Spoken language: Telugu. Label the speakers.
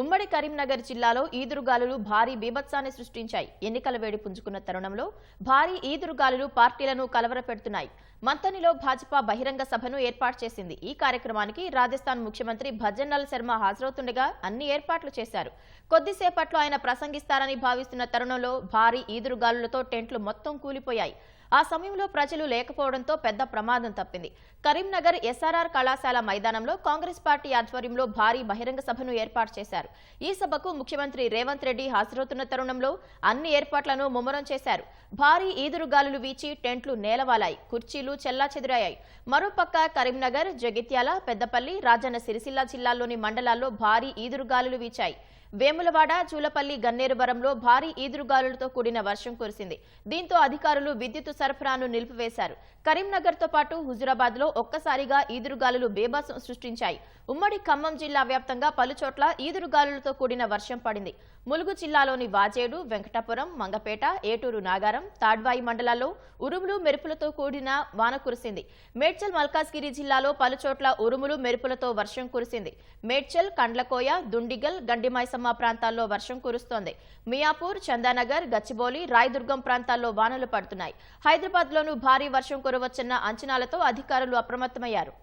Speaker 1: ఉమ్మడి కరీంనగర్ జిల్లాలో ఈదురుగాలులు భారీ బీభత్సాన్ని సృష్టించాయి ఎన్నికల వేడి పుంజుకున్న తరుణంలో భారీ ఈదురుగాలులు పార్టీలను కలవరపెడుతున్నాయి మంతనిలో భాజపా బహిరంగ సభను ఏర్పాటు చేసింది ఈ కార్యక్రమానికి రాజస్థాన్ ముఖ్యమంత్రి భజన్లాల్ శర్మ హాజరవుతుండగా అన్ని ఏర్పాట్లు చేశారు కొద్దిసేపట్లో ఆయన ప్రసంగిస్తారని భావిస్తున్న తరుణంలో భారీ ఈదురుగాలులతో టెంట్లు మొత్తం కూలిపోయాయి ఆ సమయంలో ప్రజలు లేకపోవడంతో పెద్ద ప్రమాదం తప్పింది కరీంనగర్ ఎస్ఆర్ఆర్ కళాశాల మైదానంలో కాంగ్రెస్ పార్టీ ఆధ్వర్యంలో భారీ బహిరంగ సభను ఏర్పాటు చేశారు ఈ సభకు ముఖ్యమంత్రి రేవంత్ రెడ్డి హాజరవుతున్న తరుణంలో అన్ని ఏర్పాట్లను ముమ్మరం చేశారు భారీ ఈదురుగాలు వీచి టెంట్లు నేలవాలాయి కుర్చీలు చెల్లా చెల్లాచెదురయ్యాయి మరోపక్క కరీంనగర్ జగిత్యాల పెద్దపల్లి రాజన్న సిరిసిల్ల జిల్లాల్లోని మండలాల్లో భారీ ఈదురుగాలు వీచాయి వేములవాడ చూలపల్లి గన్నేరువరంలో భారీ ఈదురుగాలులతో కూడిన వర్షం కురిసింది దీంతో అధికారులు విద్యుత్ సరఫరాను నిలిపివేశారు కరీంనగర్తో పాటు హుజురాబాద్ లో ఒక్కసారిగా ఈదురుగాలులు బేబాసం సృష్టించాయి ఉమ్మడి ఖమ్మం జిల్లా వ్యాప్తంగా పలుచోట్ల ఈదురు గాలులతో కూడిన వర్షం పడింది ములుగు జిల్లాలోని వాజేడు వెంకటాపురం మంగపేట ఏటూరు నాగారం తాడ్వాయి మండలాల్లో ఉరుములు మెరుపులతో కూడిన వాన కురిసింది మేడ్చల్ మల్కాజ్గిరి జిల్లాలో పలుచోట్ల ఉరుములు మెరుపులతో వర్షం కురిసింది మేడ్చల్ కండ్లకోయ దుండిగల్ గండిమాయసమ్మ ప్రాంతాల్లో వర్షం కురుస్తోంది మియాపూర్ చందానగర్ గచ్చిబౌలి రాయదుర్గం ప్రాంతాల్లో వానలు పడుతున్నాయి హైదరాబాద్లోనూ భారీ వర్షం కురవచ్చన్న అంచనాలతో అధికారులు అప్రమత్తమయ్యారు